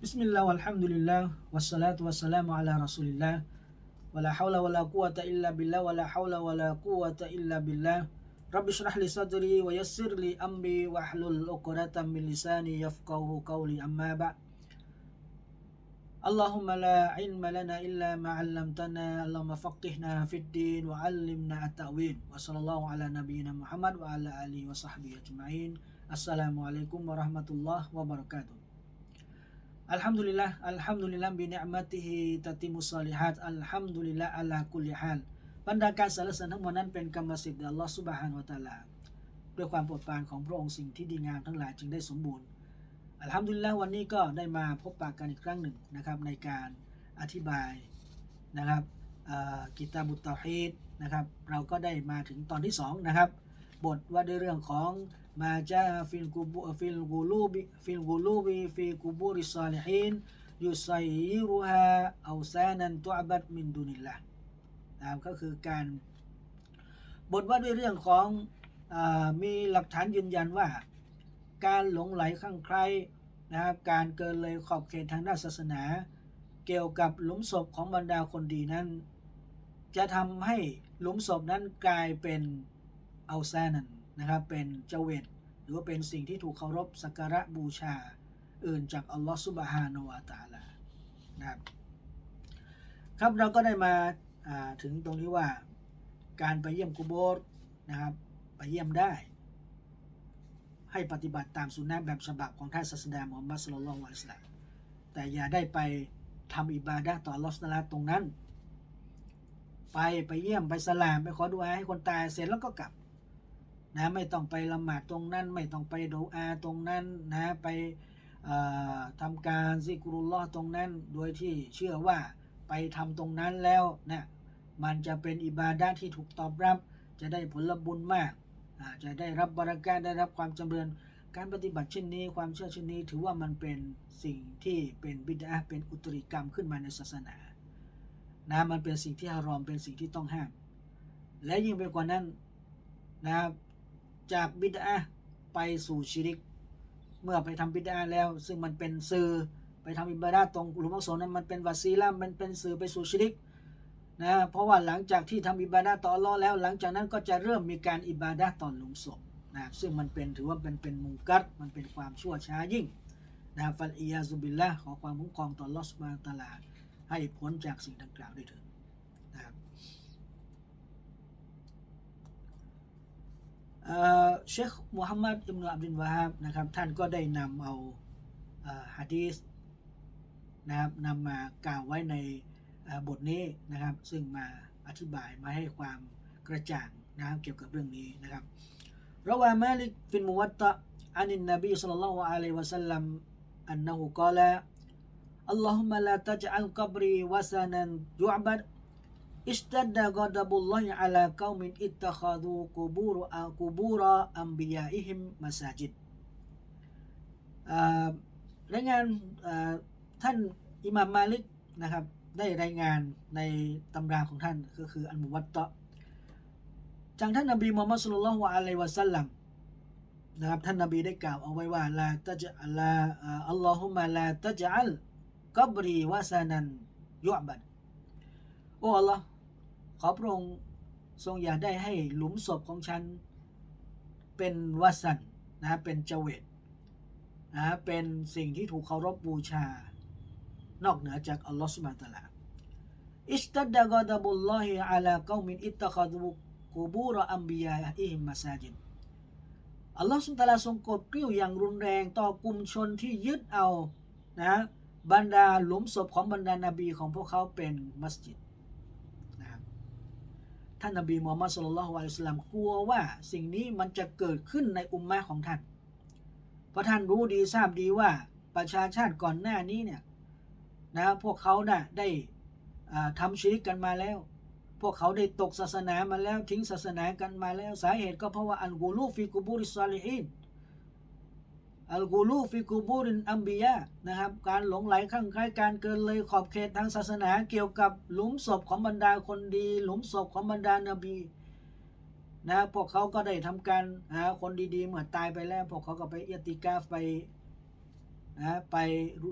بسم الله والحمد لله والصلاة والسلام على رسول الله ولا حول ولا قوة إلا بالله ولا حول ولا قوة إلا بالله رب اشرح لي صدري ويسر لي أمري واحلل عقدة من لساني يفقه قولي أما بعد اللهم لا علم لنا إلا ما علمتنا اللهم فقهنا في الدين وعلمنا التأويل وصلى الله على نبينا محمد وعلى آله وصحبه أجمعين السلام عليكم ورحمة الله وبركاته อัลฮัมดุลิลละอัลฮัมดุลิลละบินิอ์มัติฮิตติมุสลิฮัดอัลฮัมดุลิลละอัลากุลิฮัลบรรดาการสรรเสริญทั้งหมดนั้นเป็นกรรมสิทธิ์แด่อัลลอฮ์ซุบฮานวะตะอาลาด้วยความโปรดปรานของพระองค์สิ่งที่ดีงามทั้งหลายจึงได้สมบูรณ์อัลฮัมดุลิลละวันนี้ก็ได้มาพบปะกันอีกครั้งหนึ่งนะครับในการอธิบายนะครับกิตาบุตเตาฮีดนะครับเราก็ได้มาถึงตอนที่สองนะครับบทว่าด้วยเรื่องของ มาจาฟิลกูบูฟิลกูลูบิฟิลกูลูบิฟิกูบูริซาลิฮินยุไซยิรุฮาเอาซานันตุอบัดมินดุนิลละนะครับก็คือการบทว่าด้วยเรื่องของอมีหลักฐานยืนยันว่า การหลงไหลข้างใครนะครับการเกินเลยขอบเขตทางด้านศาสนา เกี่ยวกับหลุมศพของบรรดาคนดีนั้น จะทำให้หลุมศพนั้นกลายเป็นเอาแซนัน นะครับเป็นเจเวตหรือว่าเป็นสิ่งที่ถูกเคารพสักการะบูชา อื่นจากอัลลอฮฺซุบฮานวะตะอาลานะครับครับเราก็ได้มาาถึงตรงนี้ว่าการไปเยี่ยมกุโบสนะครับไปเยี่ยมได้ ให้ปฏิบัติตามสุนนะแบบฉบับของท่านศาสดามุฮัมมัดสุลลัลวะลัยฮิวะสลลัมแต่อย่าได้ไปทำอิบาดะต่ออัลลอฮฺสุบฮานะฮูวะตะอาลาตรงนั้น ไปไปเยี่ยมไปสลามไปขอดูอาให้คนตายเสร็จแล้วก็กลับ นะไม่ต้องไปละหมาดตรงนั้น ไม่ต้องไปดูอาตรงนั้นนะไปเอ่อทำการซิกรุลลอฮ์ตรงนั้น โดยที่เชื่อว่าไปทำตรงนั้นแล้วนะมันจะเป็นอิบาดะที่ถูกตอบรับ จะได้ผลบุญมากจะได้รับบารักาได้รับความจำเริญ การปฏิบัติเช่นนี้ ความเชื่อเช่นนี้ถือว่ามันเป็นสิ่งที่เป็นบิดาเป็นอุตริกรรมขึ้นมาในศาสนานะมันเป็นสิ่งที่ฮารอมเป็นสิ่งที่ต้องห้าม และยิ่งไปกว่านั้นนะครับ จากบิดาไปสู่ชิริก เมื่อไปทำบิดาแล้ว ซึ่งมันเป็นสื่อไปทำอิบาดาตรงหลุมอักษรนั้นมันเป็นวาซีละมันเป็นสื่อไปสู่ชิริกนะเพราะว่าหลังจากที่ทำอิบาดาต่ออัลเลอแล้ว หลังจากนั้นก็จะเริ่มมีการอิบาดาต่อหลุมศพนะซึ่งมันเป็นถือว่าเป็นเป็นมุงกัดมันเป็นความชั่วช้ายิ่งนะฟัลอียาซุบิลละขอความคุ้มครองต่อลอสบาตาลาให้พ้นจากสิ่งดังกล่าวด้วยเถิดนะครับ เชคมูฮัมหมัดอิบนุอับดุลวาฮับนะครับท่านก็ได้นำเอาอ่อฮะดีษนะครับนำมากล่าวไว้ในบทนี้นะครับ ซึ่งมาอธิบายมาให้ความกระจ่างนะครับเกี่ยวกับเรื่องนี้นะครับระวามาลิกฟินมุวัตตะอานินนบีสัลลัลลอฮุอะลัยวะสัลลัมอันนะฮูกาลา อิสตัดดะกอดบุลลอฮิอะลาเกามินอิตตะคาดูกูบูรอากูบูรอัมบิยาอิฮิมมัสยิดรายงานท่านอิมามมาลิกนะครับ ได้รายงานในตำราของท่านก็คืออันมุวัตตะจากท่านนบีมูฮัมมัดสุลลัลวะอะลัยวะสัลลัมนะครับท่านนบีได้กล่าวเอาไว้ว่าลาตะจะลาอัลลอฮุมะลาตะจัลกับรีวะซานันยุบัดโอ้อัลลอ ขอพระองค์ทรงอย่าได้ให้หลุมศพของฉัน เป็นวาสันนะเป็นเจเวตนะเป็นสิ่งที่ถูกเคารพบูชา นอกเหนือจากอัลลอฮ์สุบานตะลาอิสตัดดะกอดบุลลอฮิอาลากอมินอิตตะคาดูกูบูรอัมบิยาอิฮิมมาซาจินอัลลอฮ์สุบานตะลาทรงกดกลิ้วอย่างรุนแรงต่อกลุ่มชนที่ยึดเอานะบรรดาหลุมศพของบรรดานาบีของพวกเขาเป็นมัสยิด ท่านนบีมูฮัมมัดสุลลัลฮวะลิสลามกลัวว่าสิ่งนี้มันจะเกิดขึ้นในอุมมะของท่าน เพราะท่านรู้ดีทราบดีว่าประชาชาติก่อนหน้านี้เนี่ยนะพวกเขาน่ะได้ทำชีริกกันมาแล้ว พวกเขาได้ตกศาสนามาแล้วทิ้งศาสนากันมาแล้วสาเหตุก็เพราะว่าอันกูลูฟิกูบูริซาลิฮิน อัลกูลูฟิกูบูรินอัมบียะนะครับการหลงไหลข้างใครการเกินเลยขอบเขตทางศาสนาเกี่ยวกับหลุมศพของบรรดาคนดี หลุมศพของบรรดานาบีนะพวกเขาก็ได้ทำการหาคนดีๆเมื่อตายไปแล้ว พวกเขาก็ไปเอติกาไปนะไป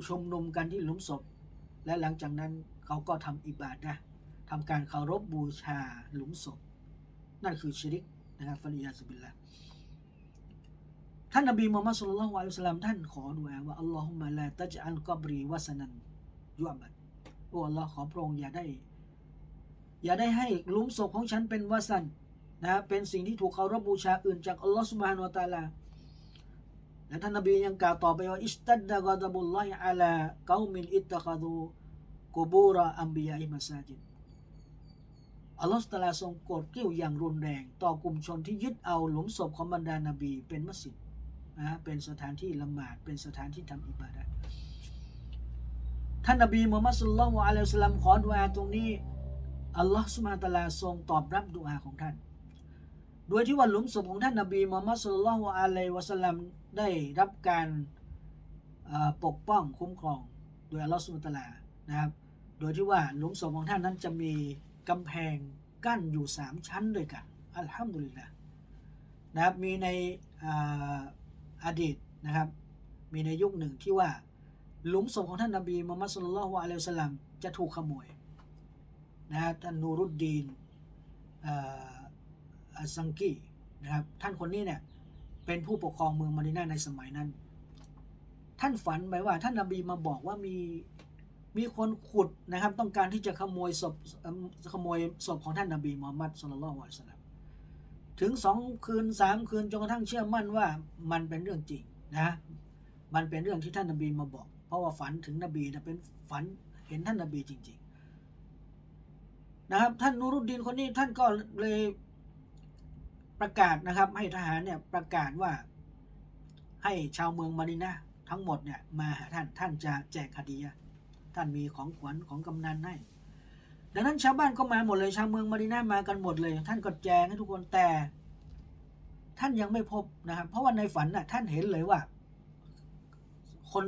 ชมนุมกันที่หลุมศพ และหลังจากนั้นเขาก็ทำอิบาดะทำการเคารพบูชาหลุมศพ นั่นคือชิริกนะครับฟริยาสุบิลละ ท่านนบีมุฮัมมัดสุลลัลลอฮุอะลัยฮิสลลัมท่านขอดุอาว่าอัลลอฮุมะลาตัจอัลกับรีวะสนันยุอับัดโอ้อัลลอฮ์ขอพระองค์อย่าได้ อย่าได้ให้หลุมศพของฉันเป็นวะสันนะเป็นสิ่งที่ถูกเคารพบูชาอื่นจากอัลลอฮ์สุบฮานุวะตาลาและท่านนบียังกล่าวต่อไปว่าอิสตัดดะกอดบุลลอฮิอาลากอมินอิตตะคาดูกูบูระอัมบิยาอิมัสซาจิดอัลลอฮฺตะอาลาทรงโกรธเกี้ยวอย่างรุนแรง ต่อกลุ่มชนที่ยึดเอาหลุมศพของบรรดานาบีเป็นมัสยิด นะเป็นสถานที่ละหมาดเป็นสถานที่ทำอิบาดะท่านนบีมุฮัมมัดสุลลัลลอฮุอะลัยฮิสัลลัมขอดุอาตรงนี้อัลลอฮฺสุบานตะอาลาทรงตอบรับดุอาของท่าน โดยที่ว่าหลุมศพของท่านนบีมูฮัมมัดสุลลัลลอฮุอะลัยฮิวะสลลัมได้รับการปกป้องคุ้มครองโดยอัลลอฮฺสุบานตะอาลานะครับ โดยที่ว่าหลุมศพของท่านนั้นจะมีกำแพงกั้นอยู่สามชั้นด้วยกัน อัลฮัมดุลิลละนะครับมีใน อดีตนะครับ มีในยุคหนึ่งที่ว่าหลุมศพของท่านนบีมูฮัมมัดสุลลัลฮุอะลัยฮิวสลลัมจะถูกขโมยนะฮะท่านนูรุดดีนอัสซังกีนะครับท่านคนนี้เนี่ยเป็นผู้ปกครองเมืองมาดินาในสมัยนั้น ท่านฝันไปว่าท่านนบีมาบอกว่ามีมีคนขุดนะครับ ต้องการที่จะขโมยศพขโมยศพของท่านนบีมูฮัมมัดสุลลัลฮุอะลัยฮิวะสัลลัม ถึงสองคืนสามคืนจนกระทั่งเชื่อมั่นว่ามันเป็นเรื่องจริงนะ มันเป็นเรื่องที่ท่านนบีมาบอก เพราะว่าฝันถึงนบีนะเป็นฝันเห็นท่านนบีจริง ๆ นะครับ ท่านนูรุดดีนคนนี้ท่านก็เลยประกาศนะครับ ให้ทหารเนี่ยประกาศว่าให้ชาวเมืองมาดินะทั้งหมดเนี่ยมาหาท่านท่านจะแจกคดีท่านมีของขวัญของกำนันให้ ดังนั้นชาวบ้านก็มาหมดเลยชาวเมืองมาดินะห์มากันหมดเลย ท่านก็แจกให้ทุกคนแต่ ท่านยังไม่พบนะครับ เพราะว่าในฝันน่ะท่านเห็นเลยว่า คน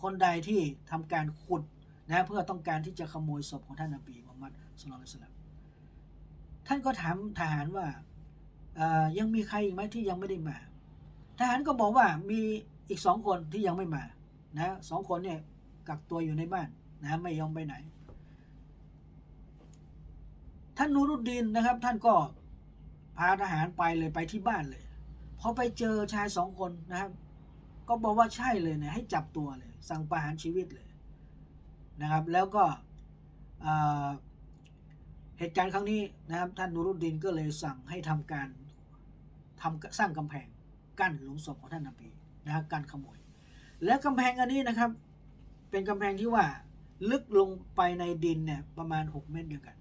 คนใดที่ทำการขุดนะเพื่อต้องการที่จะขโมยศพของท่านนบีมุฮัมมัดสุลลัลลอฮุลัยฮิวะสัลลัมท่านก็ถามทหารว่ายังมีใครอีกไหมที่ยังไม่ได้มา ทหารก็บอกว่ามีอีกสองคนที่ยังไม่มานะสองคนเนี่ยกักตัวอยู่ในบ้านนะไม่ยอมไปไหน ท่านนูรุดดีนนะครับ ท่านก็พาทหารไปเลยไปที่บ้านเลยพอไปเจอชายสองคนนะครับ ก็บอกว่าใช่เลยเนี่ยให้จับตัวเลย สั่งประหารชีวิตเลยนะครับ แล้วก็เหตุการณ์ครั้งนี้นะครับ ท่านนูรุดดินก็เลยสั่งให้ทำการทำสร้างกำแพงกั้นหลุมศพของท่านนบีนะครับการขโมย และกำแพงอันนี้นะครับ เป็นกำแพงที่ว่าลึกลงไปในดินเนี่ยประมาณ 6 เมตรเดียวกัน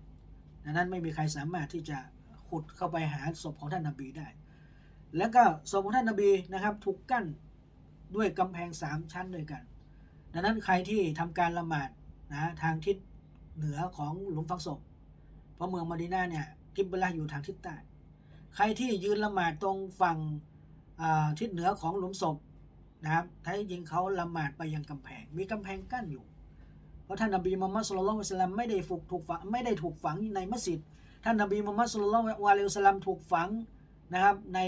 ดังนั้นไม่มีใครสามารถที่จะขุดเข้าไปหาศพของท่านนบีได้ แล้วก็ศพของท่านนบีนะครับ ถูกกั้นด้วยกำแพงสามชั้นด้วยกัน ดังนั้นใครที่ทำการละหมาดนะทางทิศเหนือของหลุมฝังศพ เพราะเมืองมาดินาเนี่ยกิบเบลาอยู่ทางทิศใต้ ใครที่ยืนละหมาดตรงฝั่งทิศเหนือของหลุมศพนะครับถ้าจริงเขาละหมาดไปยังกำแพง มีกำแพงกั้นอยู่ เพราะท่านนบีมุฮัมมัดสุลลัลลอฮุอะลัยฮิวะสลลัมไม่ได้ถูกถูกฝังไม่ได้ถูกฝังในมัสยิดท่านนบีมุฮัมมัดสุลลัลลอฮุอะลิวสลลัมถูกฝังนะครับใน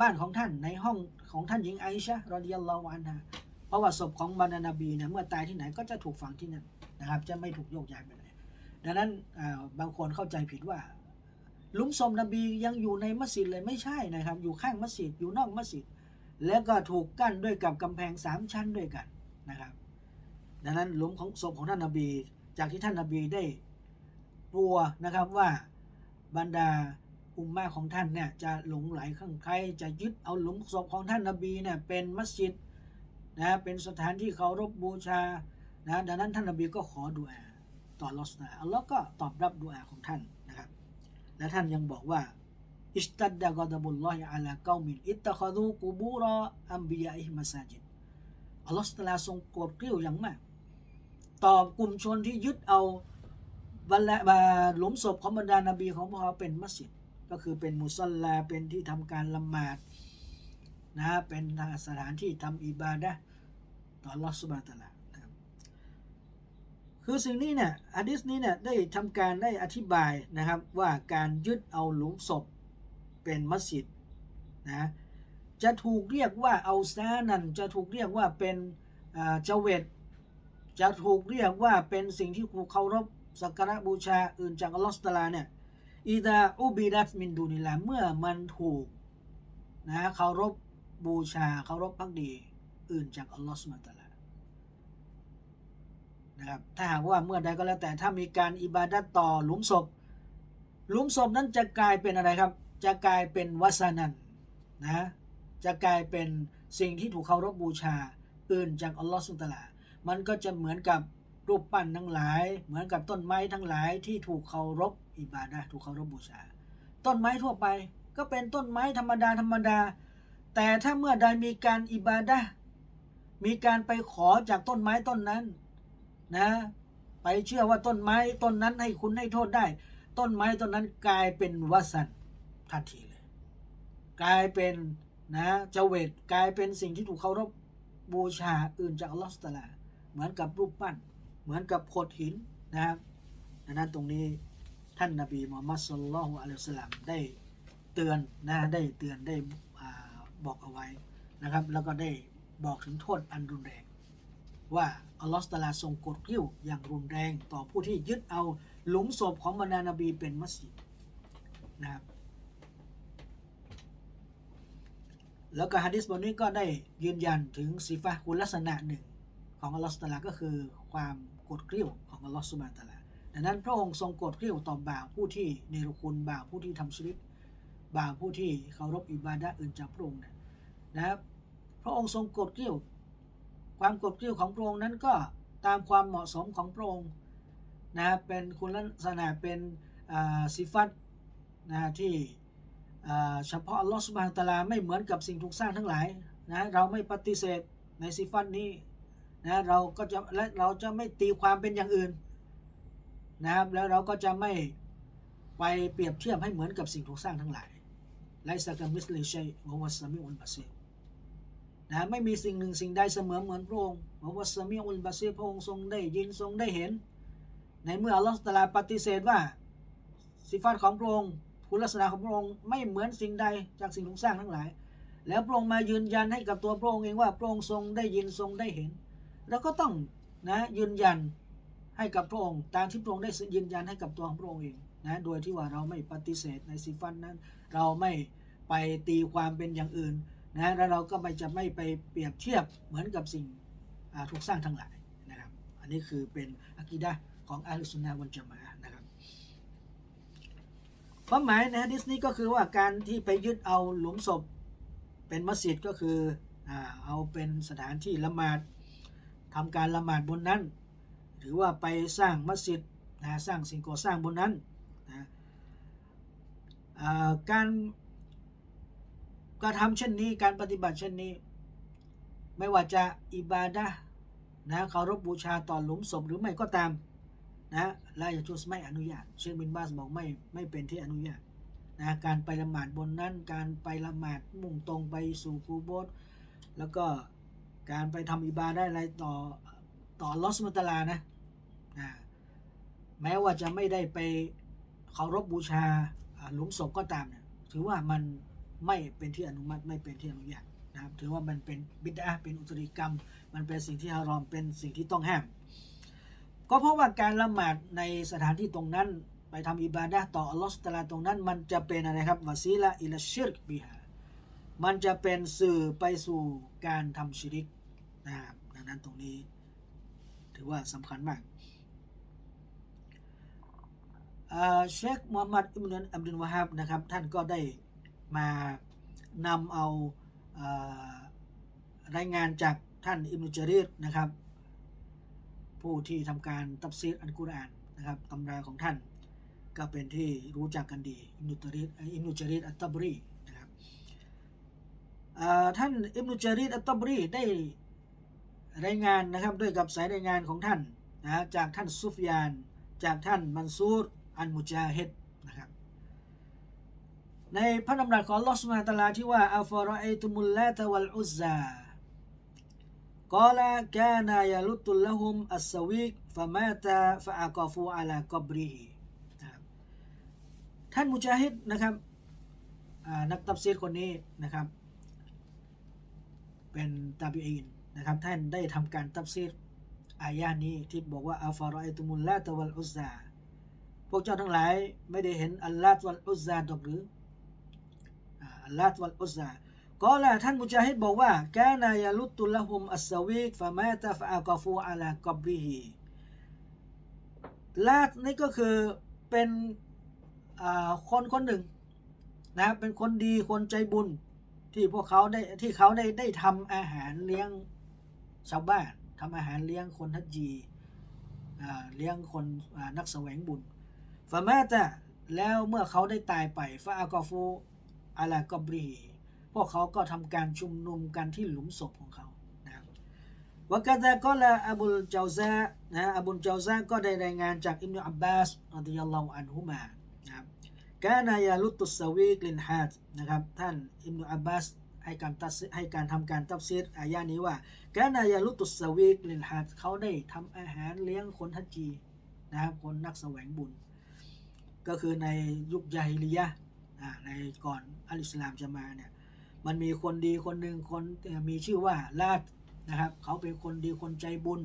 บ้านของท่านในห้องของท่านหญิงไอชะรอดิยัลลอฮุอันฮาเพราะว่าศพของบรรดานบีเนี่ยเมื่อตายที่ไหนก็จะถูกฝังที่นั่นนะครับ จะไม่ถูกโยกย้ายไปไหนดังนั้นบางคนเข้าใจผิดว่าลุมศพนบียังอยู่ในมัสยิดเลยไม่ใช่นะครับ อยู่ข้างมัสยิดอยู่นอกมัสยิดแล้วก็ถูกกั้นด้วยกับกำแพงสามชั้นด้วยกันนะครับ ดังนั้นหลุมของศพของท่านนบี จากที่ท่านนบีได้กลัวนะครับว่าบรรดาอุมมาของท่านเนี่ยจะหลงไหลข้างใครจะยึดเอาหลุมศพของท่านนบีเนี่ยเป็นมัสยิดนะเป็นสถานที่เคารพบูชานะดังนั้นท่านนบีก็ขอดุอาต่อลอสนาอัลลอฮ์ก็ตอบรับดุอาของท่านนะครับ และท่านยังบอกว่าอิสตัดดะกอดบุลลอฮิอาลาเกามินอิตตะคาดูกูบูรออัมบิยาอิมัสาจิดอัลลอฮ์ตะลาทรงโกรธเกรี้ยวอย่างมาก ตอบกลุ่มชนที่ยึดเอาบัลละบาหลุมศพของบรรดานาบีของพวกเขาเป็นมัสยิดก็คือเป็นมุซัลลาเป็นที่ทำการละหมาดนะเป็นสถานที่ทำอิบาดะต่อลอสุบานตะลาครับคือสิ่งนี้เนี่ยอะดิษนี้เนี่ยได้ทำการได้อธิบายนะครับว่าการยึดเอาหลุมศพเป็นมัสยิดนะจะถูกเรียกว่าเอาซานันจะถูกเรียกว่าเป็นเจเวต จะถูกเรียกว่าเป็นสิ่งที่ถูกเคารพสักการะบูชาอื่นจากอัลลอฮฺสุบฮานะฮูวะตาลาเนี่ยอิดาอุบิดัตมินดูนิลลาเมื่อมันถูกนะเคารพบูชาเคารพพักดีอื่นจากอัลลอฮฺสุบฮาตาลานะครับถ้าหากว่าเมื่อใดก็แล้วแต่ถ้ามีการอิบาดัตต่อหลุมศพ หลุมศพนั้นจะกลายเป็นอะไรครับ จะกลายเป็นวัสนันนะจะกลายเป็นสิ่งที่ถูกเคารพบูชาอื่นจากอัลลอฮฺสุบตาลา มันก็จะเหมือนกับรูปปั้นทั้งหลาย เหมือนกับต้นไม้ทั้งหลายที่ถูกเคารพอิบาดะถูกเคารพบูชา ต้นไม้ทั่วไป ก็เป็นต้นไม้ธรรมดาธรรมดา แต่ถ้าเมื่อใดมีการอิบาดะมีการไปขอจากต้นไม้ต้นนั้นนะ ไปเชื่อว่าต้นไม้ต้นนั้นให้คุณให้โทษได้ ต้นไม้ต้นนั้นกลายเป็นวัสันทันทีเลย กลายเป็นนะเจเวตกลายเป็นสิ่งที่ถูกเคารพบูชาอื่นจากอัลลอฮฺสุบฮานะฮูวะตาลา เหมือนกับรูปปั้น เหมือนกับโขดหินนะครับดังนั้นตรงนี้ท่านนบีมูฮัมมัดสุลลัลลอฮุอะลัยฮิสลลัมได้เตือนนะได้เตือนได้อบอกเอาไว้นะครับ แล้วก็ได้บอกถึงโทษอันรุนแรง ว่าอัลลอฮฺตะอาลาทรงกดกิ้วอย่างรุนแรงต่อผู้ที่ยึดเอาหลุมศพของบรรดานบีเป็นมัสยิดนะครับแล้วก็ฮะดิษบทนี้ก็ได้ยืนยันถึงสีฟ้าคุณลักษณะหนึ่ง ของอัลลอฮฺสุบานตะอาลาก็คือความโกรธเกรี้ยวของอัลลอฮฺสุบานตะอาลาดังนั้นพระองค์ทรงโกรธเกรี้ยวต่อบ่าวผู้ที่เนรคุณบ่าวผู้ที่ทำชีวิตบ่าวผู้ที่เคารพอิบาดะอื่นจากพระองค์เนี่ยนะครับพระองค์ทรงโกรธเกรี้ยวความโกรธเกรี้ยวของพระองค์นั้นก็ตามความเหมาะสมของพระองค์นะครับเป็นคุณลักษณะเป็นสิฟัตนะที่เฉพาะอัลลอฮฺสุบฮานตะลาไม่เหมือนกับสิ่งถูกสร้างทั้งหลายนะเราไม่ปฏิเสธในสิฟัตนี้ นะเราก็จะและเราจะไม่ตีความเป็นอย่างอื่นนะครับ แล้วเราก็จะไม่ไปเปรียบเทียบให้เหมือนกับสิ่งถูกสร้างทั้งหลายไลซากามิสเลิชัยวะวัสมิอุลบาซีนะไม่มีสิ่งหนึ่งสิ่งใดเสมอเหมือนพระองค์วะวัสมิอุลบาซีพระองค์ทรงได้ยินทรงได้เห็น ในเมื่ออัลลอฮฺตาลาปฏิเสธว่าสิฟัตของพระองค์คุณลักษณะของพระองค์ไม่เหมือนสิ่งใดจากสิ่งถูกสร้างทั้งหลาย แล้วพระองค์มายืนยันให้กับตัวพระองค์เองว่าพระองค์ทรงได้ยินทรงได้เห็น เราก็ต้องนะยืนยันให้กับพระองค์ตามที่พระองค์ได้ยืนยันให้กับตัวของพระองค์เองนะโดยที่ว่าเราไม่ปฏิเสธในสิฟันนั้น เราไม่ไปตีความเป็นอย่างอื่นนะแล้วเราก็ไม่จะไม่ไปเปรียบเทียบเหมือนกับสิ่งถูกสร้างทั้งหลายนะครับ อันนี้คือเป็นอะกีดะของอัลลอฮฺสุนนะฮ์วันจามะนะครับความหมายในฮะดิษนี้ก็คือว่าการที่ไปยึดเอาหลุมศพเป็นมัสยิดก็คือเอาเป็นสถานที่ละหมาด ทำการละหมาดบนนั้น หรือว่าไปสร้างมัสยิดนะสร้างสิ่งก่อสร้างบนนั้นนะการกระทำเช่นนี้การปฏิบัติเช่นนี้ ไม่ว่าจะอิบาดะนะเคารพบูชาต่อหลุมศพหรือไม่ก็ตามนะลายจุสไม่อนุญาต เชคบินบาสบอกไม่ไม่เป็นที่อนุญาตนะการไปละหมาดบนนั้น การไปละหมาดมุ่งตรงไปสู่คูโบสแล้วก็ การไปทำอิบาได้อะไรต่อต่อลอสมุตลานะนะแม้ว่าจะไม่ได้ไปเคารพบูชาหลุมศพก็ตามเนี่ยถือว่ามันไม่เป็นที่อนุมัติไม่เป็นที่อนุญาตนะครับถือว่ามันเป็นบิดาเป็นอุตริกรรม มันเป็นสิ่งที่ฮารอมเป็นสิ่งที่ต้องห้าม ก็เพราะว่าการละหมาดในสถานที่ตรงนั้น ไปทำอิบาดะต่ออัลลอฮฺสุบฮานะฮูวะตาลาตรงนั้น มันจะเป็นอะไรครับวาซีละอิลชิรกบิฮามันจะเป็นสื่อไปสู่การทำชิริก นะครับดังนั้นตรงนี้ถือว่าสำคัญมากเชคมูฮัมหมัดอิบนุนอับดุลวะฮับนะครับ ท่านก็ได้มานำเอาอารายงานจากท่านอิบนุจารีรนะครับ ผู้ที่ทำการตับซีรอันกุรอานนะครับตำราของท่านก็เป็นที่รู้จักกันดีอิบนุจารีรอิบนุจารีรอัตตบรีอ่าท่านอิบนุจารีดอัตตบรีได้ รายงานนะครับด้วยกับสายรายงานของท่านนะจากท่านซุฟยาน จากท่านมันซูรอันมุจาฮิดนะครับในพระดำรัสของลอสมาตาลาที่ว่าอัลฟรอไอตุมุลลาตวัลอุซซากาลกานายลุตุลละฮุมอัสสวิกฟะมาตาฟะอากาฟูอาลากอบริฮินะครับท่านมุจาฮิดนะครับนักตับซีรคนนี้นะครับ เป็นตาบิอีน นะครับท่านได้ทำการตัฟซีรอายานี้ที่บอกว่าอัลฟารอไอตุมุลลาตะวัลอุซาพวกเจ้าทั้งหลายไม่ได้เห็นอัลลาตวัลอุซาดอกหรืออัลลาตวัลอุซาก็ละท่านมุจาฮิดบอกว่ากานายาลุตตุละฮุมอัสวีกฟะมาตะฟะอากาฟูอะลากอบริฮีลาตนี่ก็คือเป็นอ่าคนคนหนึ่งนะเป็นคนดีคนใจบุญที่พวกเขาได้ที่เขาได้ได้ทำอาหารเลี้ยง ชาวบ้านทำอาหารเลี้ยงคนทัจจีเลี้ยงคนนักแสวงบุญฟามาจะแล้วเมื่อเขาได้ตายไปฟาอากอฟูอาลากอบรีพวกเขาก็ทำการชุมนุมกันที่หลุมศพของเขานะครับวกาซาก็ละอบุลเจาซานะอบุลเจาซาก็ได้รายงานจากอิบนุอับบาสรดิยัลลอฮอันฮุมานะครับกานายาลุตุสวีกลินฮัดนะครับท่านอิบนุอับบาส ให้การตัดให้การทำการตัฟซีรอายานี้ว่าแกนายาลุตุสวีกลินฮัดเขาได้ทำอาหารเลี้ยงคนทัจจีนะครับคนนักแสวงบุญ ก็คือในยุคยาฮิลิยะในก่อนอัลอิสลามจะมาเนี่ยมันมีคนดีคนหนึ่งคนมีชื่อว่าลาดนะครับเขาเป็นคนดีคนใจบุญ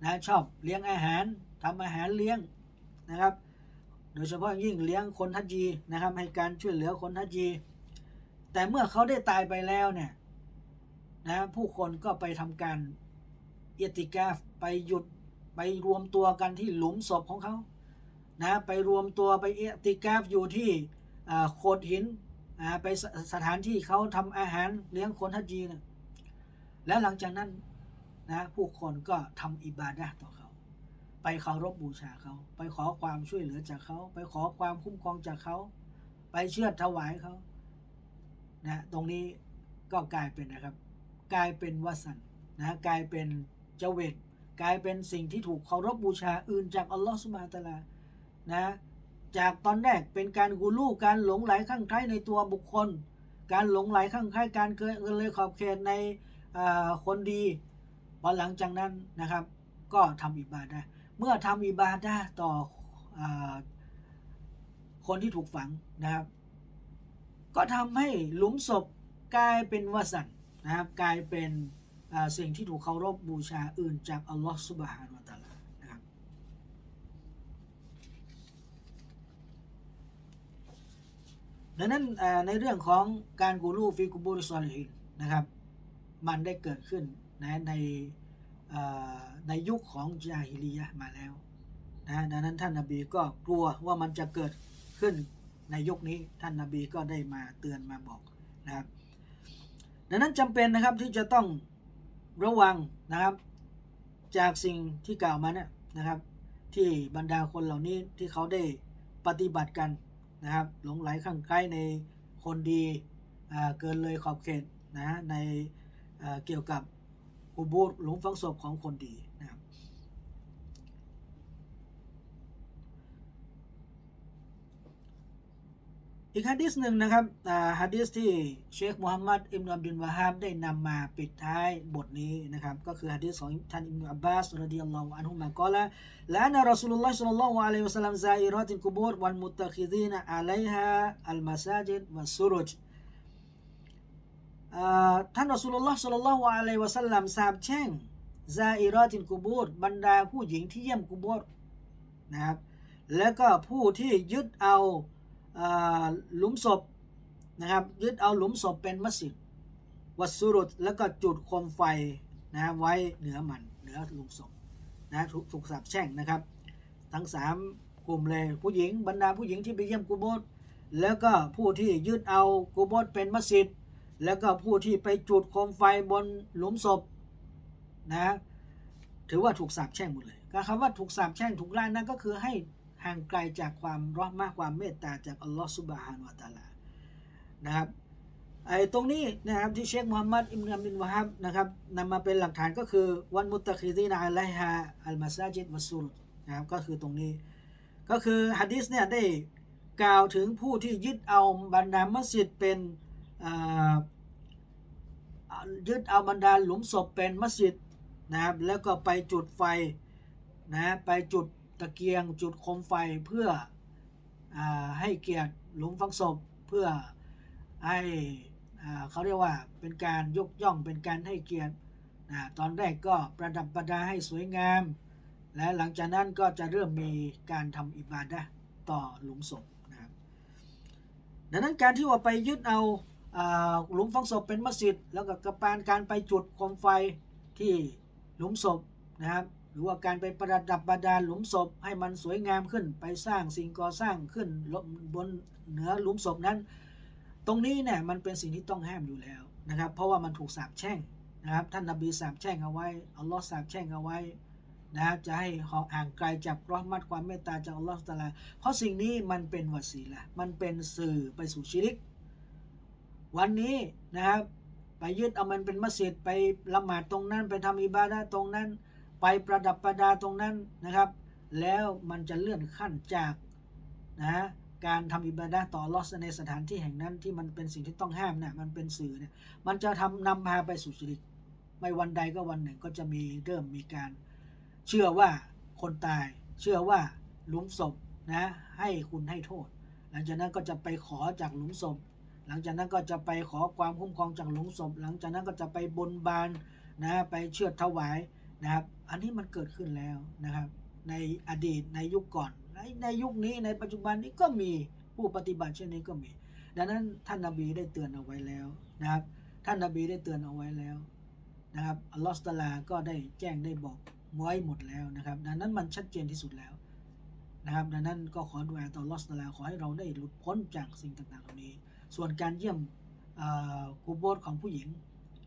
นะชอบเลี้ยงอาหารทำอาหารเลี้ยงนะครับ โดยเฉพาะยิ่งเลี้ยงคนทัจจีนะครับให้การช่วยเหลือคนทัจี แต่เมื่อเขาได้ตายไปแล้วเนี่ยนะผู้คนก็ไปทำการเอติกาฟไปหยุดไปรวมตัวกันที่หลุมศพของเขานะไปรวมตัวไปเอติกาฟอยู่ที่โขดหินไปสสถานที่เขาทำอาหารเลี้ยงคนทัจีนะแล้วหลังจากนั้นนะผู้คนก็ทำอิบาดะต่อเขา ไปเคารพบูชาเขา ไปขอความช่วยเหลือจากเขา ไปขอความคุ้มครองจากเขา ไปเชื่อถวายเขา นะตรงนี้ก็กลายเป็นนะครับ กลายเป็นวสันนะกลายเป็นเจเวตกลายเป็นสิ่งที่ถูกเคารพบูชาอื่นจากอัลลอฮฺสุบฮานตะอาลานะจากตอนแรกเป็นการกูลูการหลงไหลข้างใคล้ในตัวบุคคล การหลงไหลข้างใคล้การเกินเลยขอบเขตในคนดีพอหลังจากนั้นนะครับ ก็ทำอิบาดะเมื่อทำอิบาดะต่ออคนที่ถูกฝังนะครับ ก็ทำให้หลุมศพกลายเป็นวสันนะครับกลายเป็นสิ่งที่ถูกเคารพบูชาอื่นจากอัลลอฮฺสุบฮานาอัลตะอาลานะครับดังนั้นในเรื่องของการกูรูฟิกุบูริซอลิฮินนะครับ มันได้เกิดขึ้นนะในในยุคของจาฮิลียะมาแล้วนะดังนั้นท่านนาบีก็กลัวว่ามันจะเกิดขึ้น ในยุคนี้ท่านนาบีก็ได้มาเตือนมาบอกนะครับ ดังนั้นจำเป็นนะครับที่จะต้องระวังนะครับ จากสิ่งที่กล่าวมาเนี่ยนะครับ ที่บรรดาคนเหล่านี้ที่เขาได้ปฏิบัติกันนะครับ หลงไหลข้างใกล้ในคนดีเกินเลยขอบเขตนะในเกี่ยวกับอุโบูรหลุมฝังศพของคนดีนะครับ อีกฮะดิษหนึ่งนะครับฮะดิษที่เชคมูฮัมมัดอิบนุอับดุลวะฮาบได้นำมาปิดท้ายบทนี้นะครับ ก็คือฮะดิษของท่านอิบนุอับบาสรดิยัลลอฮุอันฮุมากอละละนะรอซูลุลลอฮ์ศ็อลลัลลอฮุอะลัยฮิวะซัลลัมซาอิรอติลกุบูรวัลมุตตะคิดีนอะลัยฮาอัลมาซาจิดวัสซุรุจท่านรอซูลุลลอฮ์ศ็อลลัลลอฮุอะลัยฮิวะซัลลัมสาบแช่งซาอิรอติลกุบูรบรรดาผู้หญิงที่เยี่ยมกุบูรนะครับแล้วก็ผู้ที่ยึดเอา หลุมศพนะครับยึดเอาหลุมศพเป็นมัสยิดวัสสุรุตแล้วก็จุดโคมไฟนะไว้เหนือมันเหนือหลุมศพนะถูกถูกสาบแช่งนะครับ ทั้งสามกลุ่มเลยผู้หญิงบรรดาผู้หญิงที่ไปเยี่ยมกูโบสแล้วก็ผู้ที่ยึดเอากูโบสเป็นมัสยิดแล้วก็ผู้ที่ไปจุดโคมไฟบนหลุมศพนะถือว่าถูกสาปแช่งหมดเลยคำว่าถูกสาปแช่งถูกไล่นั่นก็คือให้ ห่างไกลจากความรอดมากความเมตตาจากอัลลอฮฺสุบฮานุวะตาลานะครับไอ้ตรงนี้นะครับที่เชคมูฮัมมัดอิบนุอับดุลวะฮับนะครับนำมาเป็นหลักฐานก็คือวันมุตตะคิดีนาอัลไลฮาอัลมาซาจิดวัสซุรุตนะครับก็คือตรงนี้ ก็คือฮะดิษเนี่ยได้กล่าวถึงผู้ที่ยึดเอาบรรดามัสยิดเป็นยึดเอาบรรดาหลุมศพเป็นมัสยิดนะครับแล้วก็ไปจุดไฟนะไปจุด ตะเกียงจุดโคมไฟเพื่ออให้เกียรติหลุมฝังศพเพื่อให้เขาเรียกว่าเป็นการยกย่องเป็นการให้เกียรติตอนแรกก็ประดับประดาให้สวยงาม และหลังจากนั้นก็จะเริ่มมีการทำอิบาดะต่อหลุมศพนะครับดังนั้นการที่ว่าไปยึดเอาหลุมฝังศพเป็นมัสยิด แล้วก็กระปานการไปจุดโคมไฟที่หลุมศพนะครับ รือว่าการไปประดับประดาหลุมศพให้มันสวยงามขึ้น ไปสร้างสิ่งก่อสร้างขึ้นบนเหนือหลุมศพนั้น ตรงนี้เนี่ยมันเป็นสิ่งที่ต้องห้ามอยู่แล้วนะครับ เพราะว่ามันถูกสาปแช่งนะครับ ท่านนบีสาปแช่งเอาไว้อัลลอฮ์สาปแช่งเอาไว้นะครับจะให้ห่างไกลจากรอมัดความเมตตาจากอัลลอฮ์ตาลา เพราะสิ่งนี้มันเป็นวสีละมันเป็นสื่อไปสู่ชิริก วันนี้นะครับ ไปยึดเอามันเป็นมัสยิดไปละหมาดตรงนั้น ไปทำอิบาดะตรงนั้น ไปประดับประดาตรงนั้นนะครับ แล้วมันจะเลื่อนขั้นจากนะการทำอิบาดะต่อลลอสในสถานที่แห่งนั้นที่มันเป็นสิ่งที่ต้องห้ามเนี่ยมันเป็นสื่อเนี่ยมันจะทำนำพาไปสู่ชิริก ไม่วันใดก็วันหนึ่งก็จะมีเริ่มมีการ เชื่อว่าคนตาย เชื่อว่าหลุมศพนะให้คุณให้โทษ หลังจากนั้นก็จะไปขอจากหลุมศพ หลังจากนั้นก็จะไปขอความคุ้มครองจากหลุมศพ หลังจากนั้นก็จะไปบนบานนะไปเชื่อถวาย นะครับ อันนี้มันเกิดขึ้นแล้วนะครับ ในอดีตในยุคก่อนในในยุคนี้ในปัจจุบันนี้ก็มีผู้ปฏิบัติเช่นนี้ก็มี ดังนั้นท่านนาบีได้เตือนเอาไว้แล้วนะครับ ท่านนาบีได้เตือนเอาไว้แล้วนะครับอัลลอฮฺตาลาก็ได้แจ้งได้บอกไว้หมดแล้วนะครับ ดังนั้นมันชัดเจนที่สุดแล้วนะครับดังนั้นก็ขอดูอาต่ออัลลอฮฺตาลาขอให้เราได้หลุดพ้นจากสิ่งต่างๆเหล่านี้ ส่วนการเยี่ยมกูโบสของผู้หญิง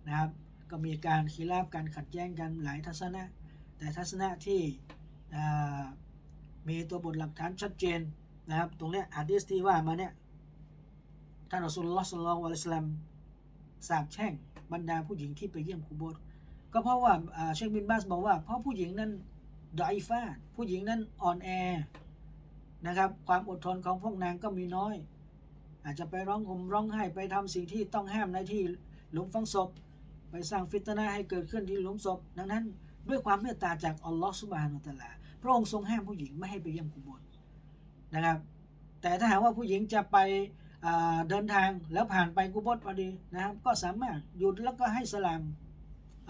นะครับ ก็มีการคีราบการขัดแย้งกันหลายทัศนะ แต่ทัศนะที่มีตัวบทหลักฐานชัดเจนนะครับ ตรงเนี้ยอะดีสที่ว่ามาเนี่ยท่านอัสลลอฮ์สัลลัลลอฮุอะลัยฮิวะซัลลัมสาบแช่งบรรดาผู้หญิงที่ไปเยี่ยมกูโบสก็เพราะว่าอ่าเชคบินบาสบอกว่า เพราะผู้หญิงนั้นดอยฟ้าผู้หญิงนั้นอ่อนแอนะครับความอดทนของพวกนางก็มีน้อย อาจจะไปร้องห่มร้องไห้ไปทำสิ่งที่ต้องห้ามในที่หลุมฝังศพ ไปสร้างฟิตนะให้เกิดขึ้นที่หลุมศพ ดังนั้น ด้วยความเมตตาจากอัลลอฮฺสุบฮานุตะอาลา พระองค์ทรงห้ามผู้หญิงไม่ให้ไปเยี่ยมกุโบสนะครับ แต่ถ้าหากว่าผู้หญิงจะไปเดินทางแล้วผ่านไปกุโบสพอดีนะครับ ก็สามารถหยุดแล้วก็ให้สลาม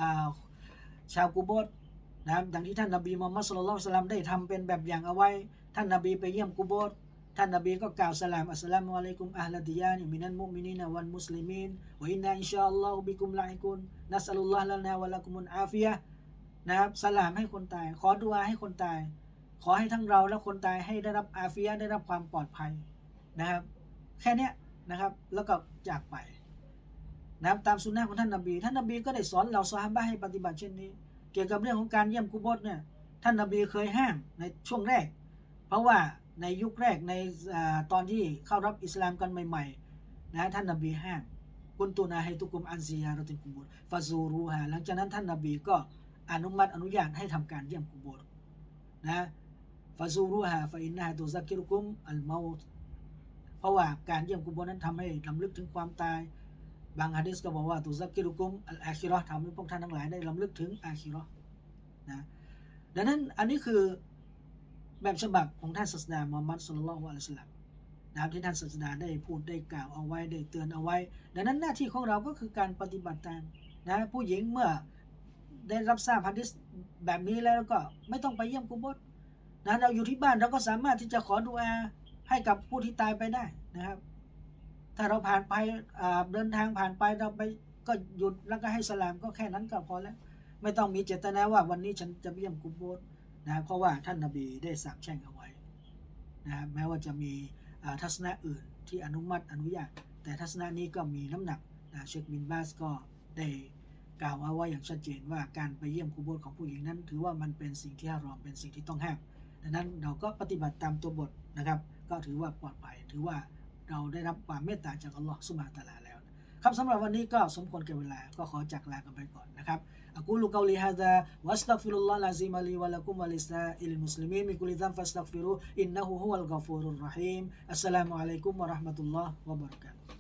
าชาวกุโบสนะครับดังที่ท่านนบีมุฮัมมัดสุลลัลลอฮุอะลัยฮิวะสัลลัมได้ทำเป็นแบบอย่างเอาไว้ ท่านนบีไปเยี่ยมกุโบส ท่านนบีก็กล่าวสลามอัสลามุอะลัยกุมอัลลดิยานิมินัลมุมินีนวันมุสลิมีนวะอินนาอินชาอัลลอฮุบิกุมลาฮิกุนนัสอัลลอฮ์ลานาวะละกุมุนอาฟิยะนะครับสลามให้คนตาย ขอดุอาให้คนตาย ขอให้ทั้งเราและคนตายให้ได้รับอาฟิยะได้รับความปลอดภัยนะครับ แค่นี้นะครับแล้วก็จากไปนะครับตามสุนนะของท่านนบีท่านนบีก็ได้สอนเหล่าซอฮาบะให้ปฏิบัติเช่นนี้ เกี่ยวกับเรื่องของการเยี่ยมกุโบสเนี่ยท่านนบีเคยห้ามในช่วงแรก เพราะว่า ในยุคแรกในอตอนที่เข้ารับอิสลามกันใหม่ๆนะท่านนบีห้ามกุนตุนาให้ตุกุมอันซียารติกุโบสฟาซูรูฮาหลังจากนั้นท่านนบีก็อนุมัติอนุญาตให้ทำการเยี่ยมกุโบสนะฟาซูรูฮาฟาอินนาตุซักกิรุกุมอัลมาตเพราะว่าการเยี่ยมกุโบสนั้นทำให้ลำลึกถึงความตาย บางฮะดิษก็บอกว่าตุซักกิรุกุมอัลอาคิราะห์ทำให้พวกท่านทั้งหลายได้ลำลึกถึงอาคิราะห์นะดังนั้นอันนี้คือ แบบฉบับของท่านศาสดามุฮัมมัดสุลลัลลอฮุอะลัสลัมนะครับที่ท่านศาสดาได้พูดได้กล่าวเอาไว้ได้เตือนเอาไว้ ดังนั้นหน้าที่ของเราก็คือการปฏิบัติตามนะผู้หญิงเมื่อได้รับทราบฮะดิษแบบนี้แล้วก็ไม่ต้องไปเยี่ยมกุโบสนะเราอยู่ที่บ้านเราก็สามารถที่จะขอดุอาให้กับผู้ที่ตายไปได้นะครับ ถ้าเราผ่านไปเดินทางผ่านไปเราไปก็หยุดแล้วก็ให้สลามก็แค่นั้นก็พอแล้ว ไม่ต้องมีเจตนาว่าวันนี้ฉันจะเยี่ยมกุโบส นะเพราะว่าท่านนาบีได้สาปแช่งเอาไว้นะแม้ว่าจะมีทัศนะอื่นที่อนุมัติอนุญาต แต่ทัศนะนี้ก็มีน้ำหนักนะเชคบินบาสก็ได้กล่าวเอาไว้อย่างชัดเจนว่าการไปเยี่ยมคูโบสของผู้หญิงนั้น ถือว่ามันเป็นสิ่งที่ฮารอมเป็นสิ่งที่ต้องห้ามดังนั้นเราก็ปฏิบัติตามตัวบทนะครับ ก็ถือว่าปลอดภัย ถือว่าเราได้รับความเมตตาจากอัลลอฮฺสุบฮาตาลาแล้ว ครับสำหรับวันนี้ก็สมควรแก่เวลาก็ขอจากลากันไปก่อนนะครับ أقول قولي هذا وأستغفر الله العظيم لي ولكم ولسائر المسلمين من كل ذنب فاستغفروه إنه هو الغفور الرحيم. السلام عليكم ورحمة الله وبركاته.